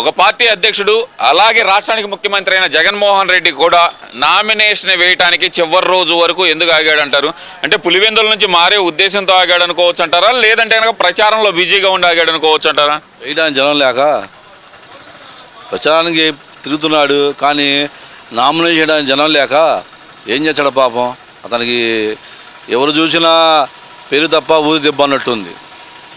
ఒక పార్టీ అధ్యక్షుడు అలాగే రాష్ట్రానికి ముఖ్యమంత్రి అయిన జగన్మోహన్ రెడ్డి కూడా నామినేషన్ వేయటానికి చివరి రోజు వరకు ఎందుకు ఆగాడంటారు? అంటే పులివెందుల నుంచి మారే ఉద్దేశంతో ఆగాడు అనుకోవచ్చు అంటారా లేదంటే కనుక ప్రచారంలో బిజీగా ఉండి ఆగాడు అనుకోవచ్చు అంటారా వేయడానికి జనం లేక ప్రచారానికి తిరుగుతున్నాడు కానీ నామినేషన్ చేయడానికి జనం లేక ఏం చేస్తాడు పాపం? అతనికి ఎవరు చూసినా పేరు తప్ప ఊరి దెబ్బ అన్నట్టుంది.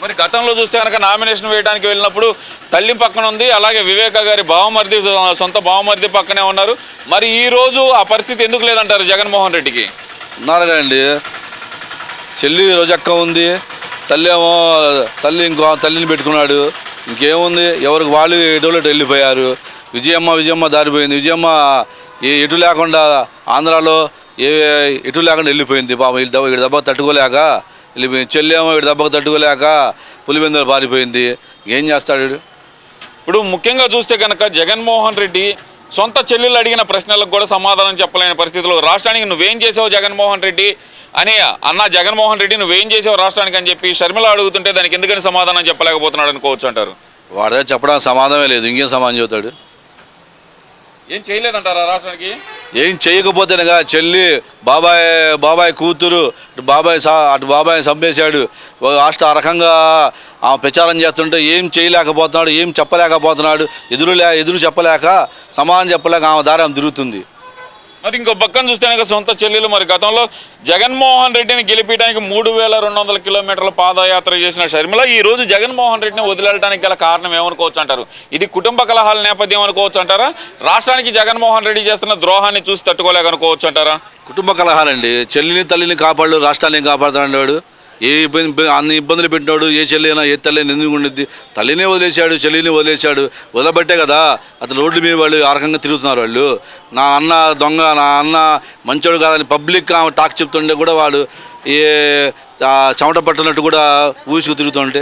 మరి గతంలో చూస్తే కనుక నామినేషన్ వేయడానికి వెళ్ళినప్పుడు తల్లి పక్కన ఉంది అలాగే వివేక గారి బావమరిది సొంత బావమరిది పక్కనే ఉన్నారు. మరి ఈ రోజు ఆ పరిస్థితి ఎందుకు లేదంటారు జగన్మోహన్ రెడ్డికి? ఉన్నారు కదండి చెల్లి రోజక్క ఉంది తల్లి ఏమో తల్లి ఇంకో తల్లిని పెట్టుకున్నాడు ఇంకేముంది? ఎవరికి వాళ్ళు ఎటువలెటు వెళ్ళిపోయారు. విజయమ్మ విజయమ్మ దారిపోయింది. విజయమ్మ ఏ ఎటు లేకుండా ఆంధ్రాలో ఏ ఎటు లేకుండా వెళ్ళిపోయింది. పాపం వీళ్ళ దెబ్బ వీడి దెబ్బ తట్టుకోలేక వెళ్ళిపోయింది చెల్లి ఏమో వీడి దెబ్బకు తట్టుకోలేక పులివెందులు పారిపోయింది. ఏం చేస్తాడు వీడు? ఇప్పుడు ముఖ్యంగా చూస్తే కనుక జగన్మోహన్ రెడ్డి సొంత చెల్లెలు అడిగిన ప్రశ్నలకు కూడా సమాధానం చెప్పలేని పరిస్థితిలో రాష్ట్రానికి నువ్వేం చేసావు జగన్మోహన్ రెడ్డి? అని అన్న జగన్మోహన్ రెడ్డి నువ్వేం చేసావు రాష్ట్రానికి? అని చెప్పి షర్మిల అడుగుతుంటే దానికి ఎందుకని సమాధానం చెప్పలేకపోతున్నాడు అనుకోవచ్చు అంటారు. వాడి దగ్గర చెప్పడానికి సమాధానమే లేదు. ఇంకేం సమాధానం చెబుతాడు? ఏం చేయలేదంటారా రాష్ట్రానికి? ఏం చేయకపోతేనగా చెల్లి బాబాయ్ బాబాయ్ కూతురు అటు బాబాయ్ సా అటు బాబాయ్ చంపేశాడు. రాష్ట్ర ఆ రకంగా ఆ ప్రచారం చేస్తుంటే ఏం చేయలేకపోతున్నాడు ఏం చెప్పలేకపోతున్నాడు ఎదురు లే ఎదురు చెప్పలేక సమాధానం చెప్పలేక ఆమె దారి ఆమె తిరుగుతుంది. మరి ఇంకో పక్కన చూస్తే కనుక సొంత చెల్లెలు మరి గతంలో జగన్మోహన్ రెడ్డిని గెలిపించడానికి మూడు వేల రెండు వందల కిలోమీటర్ల పాదయాత్ర చేసిన షర్మిల ఈ రోజు జగన్మోహన్ రెడ్డిని వదిలేయడానికి గల కారణం ఏమనుకోవచ్చు అంటారు? ఇది కుటుంబ కలహాల నేపథ్యం అనుకోవచ్చు అంటారా? రాష్ట్రానికి జగన్మోహన్ రెడ్డి చేస్తున్న ద్రోహాన్ని చూసి తట్టుకోలేకనుకోవచ్చు అంటారా? కుటుంబ కలహాలండి. చెల్లిని తల్లిని కాపాడు రాష్ట్రాన్ని కాపాడుతున్నాడు ఏ ఇబ్బంది అన్ని ఇబ్బందులు పెట్టినాడు ఏ చెల్లి అయినా ఏ తల్లి ఎందుకు ఉండిద్ది? తల్లినే వదిలేశాడు చెల్లిని వదిలేశాడు. వదలబట్టే కదా అతను రోడ్డు మీద వాళ్ళు ఆ రకంగా తిరుగుతున్నారు వాళ్ళు. నా అన్న దొంగ నా అన్న మంచోడు కాదని పబ్లిక్ టాక్ చెప్తుంటే కూడా వాడు ఏ చమట చెమట పట్టినట్టు కూడా ఊసుకు తిరుగుతుంటే.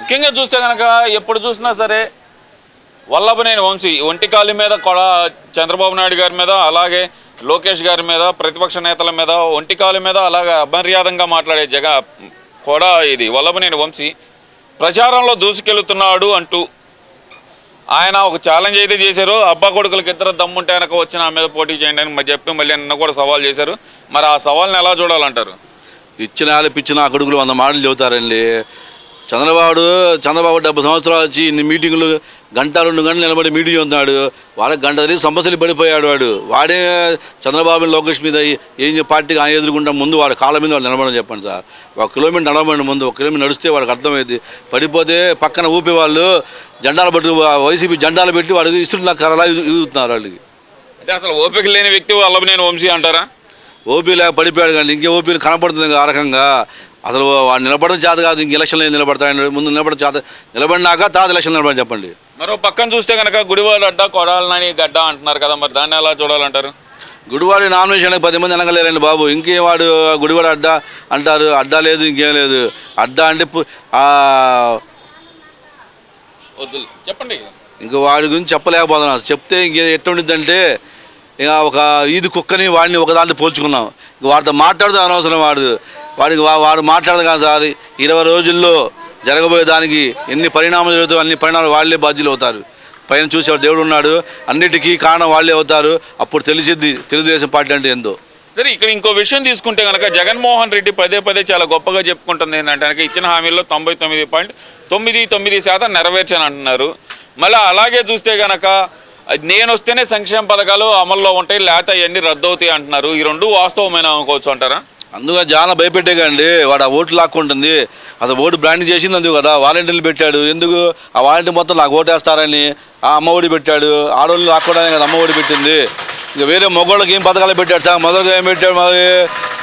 ముఖ్యంగా చూస్తే కనుక ఎప్పుడు చూసినా సరే వల్లభనేని వంశీ ఒంటికాలి మీద కూడా చంద్రబాబు నాయుడు గారి మీద అలాగే లోకేష్ గారి మీద ప్రతిపక్ష నేతల మీద ఒంటికాలి మీద అలాగే అమర్యాదంగా మాట్లాడే జగ కూడా ఇది వల్లభనేని వంశీ ప్రచారంలో దూసుకెళ్తున్నాడు అంటూ ఆయన ఒక ఛాలెంజ్ అయితే చేశారు. అబ్బా కొడుకులకి ఇద్దరు దమ్ముంటే వెనక వచ్చి నా మీద పోటీ చేయండి అని మరి చెప్పి మళ్ళీ నిన్న కూడా సవాల్ చేశారు. మరి ఆ సవాల్ని ఎలా చూడాలంటారు? ఇచ్చిన ఆలపిచ్చిన ఆ కొడుకులు వంద మాటలు చెబుతారండి. చంద్రబాబు చంద్రబాబు డెబ్బై సంవత్సరాలు వచ్చి ఇన్ని మీటింగులు గంట రెండు గంటలు నిలబడి మీటింగ్ ఉన్నాడు. వాళ్ళకి గంట తిరిగి సమస్యలు పడిపోయాడు వాడు. వాడే చంద్రబాబు లోకేష్ మీద ఏం పార్టీకి ఆయన ఎదుర్కొంటా ముందు వాడు కాళ్ళ మీద వాళ్ళు నిలబడని చెప్పండి సార్. ఒక కిలోమీటర్ నడవండి ముందు ఒక కిలోమీటర్ నడిస్తే వాడికి అర్థమైంది. పడిపోతే పక్కన ఊపి వాళ్ళు జెండాలు పట్టు వైసీపీ జెండాలు పెట్టి వాడికి ఇస్తున్న కరలా ఇరుగుతున్నారు వాళ్ళకి. అంటే అసలు ఓపిక లేని వ్యక్తి వల్లభనేని వంశీ అంటారా? ఓపీ లేక పడిపోయాడు కానీ ఇంకే ఓపీ కనపడుతుంది ఆ రకంగా. అసలు వాడు నిలబడడం చేత కాదు ఇంక ఎలక్షన్లో నిలబడతాడు. ముందు నిలబడడం చేత నిలబడినాక తర్వాత ఎలక్షన్ నిలబడి చెప్పండి. మరో పక్కన చూస్తే కనుక గుడివాడ అడ్డ కొడాలని గడ్డ అంటున్నారు కదా మరి దాన్ని ఎలా చూడాలంటారు? గుడివాడి నామినేషన్కి పది మంది అనగలేరండి బాబు. ఇంకేం వాడు గుడివాడ అడ్డా అంటారు? అడ్డా లేదు ఇంకేం లేదు. అడ్డా అంటే చెప్పండి. ఇంక వాడి గురించి చెప్పలేకపోతున్నాం. చెప్తే ఇంకే ఎట్టుండిద్దంటే ఇక ఒక ఈది కుక్కని వాడిని ఒక దాంట్లో పోల్చుకున్నాం. ఇంక వాడితో మాట్లాడితే అనవసరం వాడు. వాడికి వాడు మాట్లాడదు కానీ సార్. ఇరవై రోజుల్లో జరగబోయే దానికి ఎన్ని పరిణామాలు జరుగుతాయో అన్ని పరిణామాలు వాళ్ళే బాధ్యులు అవుతారు. పైన చూసేవాడు దేవుడు ఉన్నాడు అన్నిటికీ కారణం వాళ్ళే అవుతారు. అప్పుడు తెలిసిద్ది తెలుగుదేశం పార్టీ అంటే ఏందో. సరే ఇక్కడ ఇంకో విషయం తీసుకుంటే కనుక జగన్మోహన్ రెడ్డి పదే పదే చాలా గొప్పగా చెప్పుకుంటుంది ఏంటంటే కనుక ఇచ్చిన హామీల్లో తొంభై తొమ్మిది పాయింట్ తొమ్మిది తొమ్మిది శాతం నెరవేర్చని అంటున్నారు. మళ్ళీ అలాగే చూస్తే కనుక నేను వస్తేనే సంక్షేమ పథకాలు అమల్లో ఉంటాయి లేకపోతే అవన్నీ రద్దు అవుతాయి అంటున్నారు. ఈ రెండు వాస్తవమైన అనుకోవచ్చు అంటారా? అందుకే చాలా భయపెట్టేకండి. వాడు ఆ ఓట్లు లాక్కుంటుంది అసలు ఓటు బ్రాండింగ్ చేసింది అందుకు కదా వాలంటీర్లు పెట్టాడు. ఎందుకు? ఆ వాలంటీర్ మొత్తం నాకు ఓటేస్తారని ఆ అమ్మ ఒడి పెట్టాడు. ఆడవాళ్ళు లాక్కోవడానికి కదా అమ్మ ఒడి పెట్టింది. ఇంకా వేరే మొగోళ్ళకి ఏం పథకాలు పెట్టాడు సార్? మొదలుగా ఏం పెట్టాడు? మరి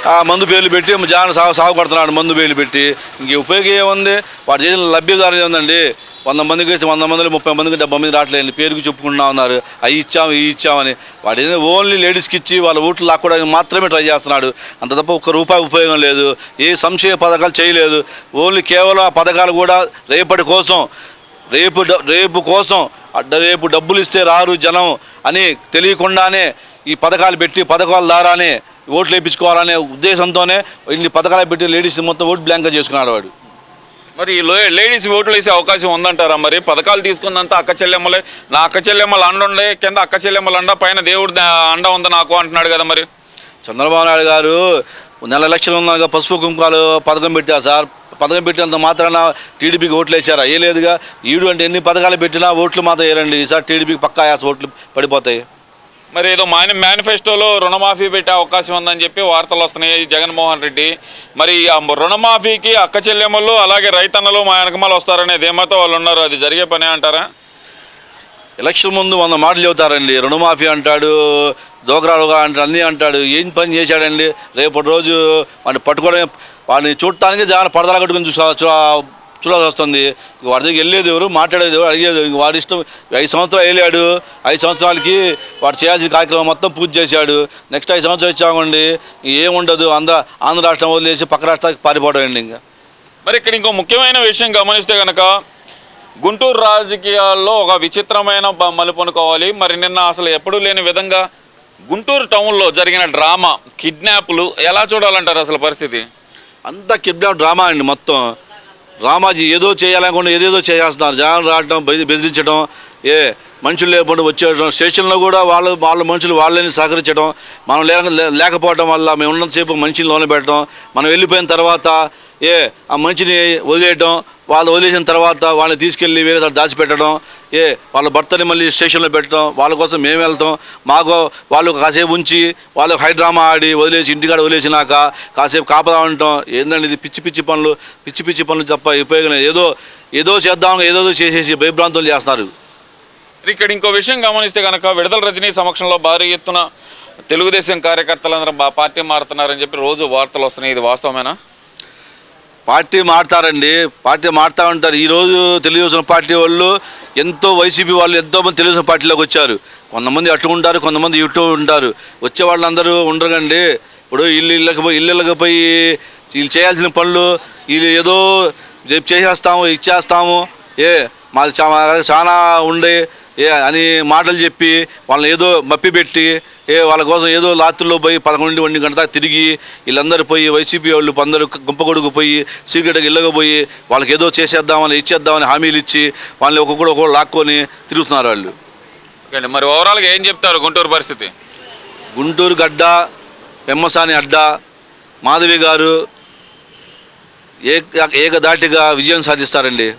ఆ మందు పేర్లు పెట్టి జాన సాగు సాగు కొడుతున్నాడు మందు పేర్లు పెట్టి. ఇంక ఉపయోగం ఏముంది? వాడు చేసిన లభ్యదారు ఏముందండి? వంద మందికి వేసి వంద మందిలో ముప్పై మందికి డెబ్బై మంది రావట్లేదు పేరుకి చెప్పుకుంటున్నా ఉన్నారు. అవి ఇచ్చాం ఇవి ఇచ్చామని వాడు ఓన్లీ లేడీస్కి ఇచ్చి వాళ్ళ ఓట్లు లాక్కోవడానికి మాత్రమే ట్రై చేస్తున్నాడు. అంత తప్ప ఒక్క రూపాయి ఉపయోగం లేదు. ఏ సంశయ పథకాలు చేయలేదు. ఓన్లీ కేవలం ఆ పథకాలు కూడా రేపటి కోసం రేపు రేపు కోసం అడ్డ రేపు డబ్బులు ఇస్తే రారు జనం అని తెలియకుండానే ఈ పథకాలు పెట్టి పథకాల ద్వారానే ఓట్లు వేయించుకోవాలనే ఉద్దేశంతోనే ఇన్ని పథకాలు పెట్టి లేడీస్ మొత్తం ఓటు బ్లాంక్గా చేసుకున్నాడు వాడు. మరి లేడీస్ ఓట్లు వేసే అవకాశం ఉందంటారా మరి? పథకాలు తీసుకుందంతా అక్క చెల్లెమ్మలే. నా అక్క చెల్లెమ్మలు అండ ఉండే కింద అక్క చెల్లెమ్మలు అండ పైన దేవుడు అండ ఉంది నాకు అంటున్నాడు కదా మరి. చంద్రబాబు నాయుడు గారు నెల ఎలక్షన్ ఉన్నాక పసుపు కుంకాలు పథకం పెట్టారు సార్. పథకం పెట్టినంత మాత్రాన టీడీపీకి ఓట్లు వేసారా? ఏ లేదుగా. ఈడు అంటే ఎన్ని పథకాలు పెట్టినా ఓట్లు మాత్రం వేయరండి. ఈసారి టీడీపీకి పక్కా యాస ఓట్లు పడిపోతాయి. మరి ఏదో మాని మేనిఫెస్టోలో రుణమాఫీ పెట్టే అవకాశం ఉందని చెప్పి వార్తలు వస్తున్నాయి. జగన్మోహన్ రెడ్డి మరి ఆ రుణమాఫీకి అక్క చెల్లెమ్మలు అలాగే రైతన్నలు మా వెనకమాలు వస్తారనే ధీమాతో వాళ్ళు ఉన్నారు. అది జరిగే పనే అంటారా? ఎలక్షన్ ముందు వంద మాటలు చెబుతారండి. రుణమాఫీ అంటాడు దోకరాలుగా అంటాడు అన్నీ అంటాడు. ఏం పని చేశాడండి? రేపటి రోజు వాడిని పట్టుకోవడం వాడిని చూడటానికి జగన్ పడదల కట్టుకుని చూసా చూడాల్సి వస్తుంది. వాడి దగ్గర వెళ్ళేది ఎవరు? మాట్లాడేది ఎవరు? అడిగేది ఇంక వాడి ఇష్టం ఐదు సంవత్సరాలు వెళ్ళాడు ఐదు సంవత్సరాలకి వాడు చేయాల్సిన కార్యక్రమం మొత్తం పూర్తి చేశాడు. నెక్స్ట్ ఐదు సంవత్సరాలు ఇచ్చామండి ఏముండదు ఆంధ్ర ఆంధ్ర రాష్ట్రం వదిలేసి పక్క రాష్ట్రానికి పారిపోవడం అండి ఇంకా. మరి ఇక్కడ ఇంకో ముఖ్యమైన విషయం గమనిస్తే కనుక గుంటూరు రాజకీయాల్లో ఒక విచిత్రమైన బ- మలుపు అనుకోవాలి. మరి నిన్న అసలు ఎప్పుడూ లేని విధంగా గుంటూరు టౌన్లో జరిగిన డ్రామా కిడ్నాప్లు ఎలా చూడాలంటారు అసలు పరిస్థితి? అంతా కిడ్నాప్ డ్రామా అండి మొత్తం. రామాజీ ఏదో చేయాలనుకుంటే ఏదేదో చేసేస్తున్నారు జగన్ రావడం బెదిరించడం ఏ మనుషులు లేకుండా వచ్చేయడం స్టేషన్లో కూడా వాళ్ళు వాళ్ళ మనుషులు వాళ్ళని సహకరించడం మనం లేక లేకపోవడం వల్ల మేము ఉన్నంతసేపు మనిషిని లోన పెట్టడం మనం వెళ్ళిపోయిన తర్వాత ఏ ఆ మనిషిని వదిలేయడం వాళ్ళు వదిలేసిన తర్వాత వాళ్ళని తీసుకెళ్ళి వేరే దాచిపెట్టడం ఏ వాళ్ళ భర్తని మళ్ళీ స్టేషన్లో పెట్టడం వాళ్ళ కోసం మేము వెళ్తాం. మాకు వాళ్ళు కాసేపు ఉంచి వాళ్ళకి హైడ్రామా ఆడి వదిలేసి ఇంటికాడ వదిలేసినాక కాసేపు కాపదా ఉండటం ఏంటంటే ఇది? పిచ్చి పిచ్చి పనులు పిచ్చి పిచ్చి పనులు తప్ప ఉపయోగం ఏదో ఏదో చేద్దాం ఏదో చేసేసి భయభ్రాంతులు చేస్తున్నారు. ఇక్కడ ఇంకో విషయం గమనిస్తే కనుక విడుదల రజనీ సమక్షంలో భారీ ఎత్తున తెలుగుదేశం కార్యకర్తలందరూ బా పార్టీ మారుతున్నారని చెప్పి రోజు వార్తలు వస్తున్నాయి. ఇది వాస్తవమేనా? పార్టీ మారుతారండి. పార్టీ మారుతా ఉంటారు. ఈరోజు తెలుగుదేశం పార్టీ వాళ్ళు ఎంతో వైసీపీ వాళ్ళు ఎంతోమంది తెలుగుదేశం పార్టీలోకి వచ్చారు. కొంతమంది అటు ఉంటారు కొంతమంది ఇటు ఉంటారు. వచ్చే వాళ్ళందరూ ఉండరండి. ఇప్పుడు ఇల్లు ఇళ్ళకి పోయి ఇల్లు ఇళ్ళకి పోయి వీళ్ళు చేయాల్సిన పనులు వీళ్ళు ఏదో రేపు చేసేస్తాము ఇచ్చేస్తాము ఏ మాది చా- మా చాలా ఉండే ఏ అని మాటలు చెప్పి వాళ్ళని ఏదో మప్పిపెట్టి ఏ వాళ్ళ కోసం ఏదో రాత్రిలో పోయి పదకొండు ఒంటి గంట దాకా తిరిగి వీళ్ళందరూ పోయి వైసీపీ వాళ్ళు అందరూ గుంపగొడుగు పోయి సీక్రెట్గా ఇళ్ళగా పోయి వాళ్ళకి ఏదో చేసేద్దామని ఇచ్చేద్దామని హామీలు ఇచ్చి వాళ్ళని ఒక్కొక్కడు ఒక్కొక్కడు లాక్కొని తిరుగుతున్నారు వాళ్ళు. మరి ఓవరాల్గా ఏం చెప్తారు గుంటూరు పరిస్థితి? గుంటూరు గడ్డ పెమ్మసాని అడ్డ మాధవి గారు ఏక ఏకదాటిగా విజయం సాధిస్తారండి.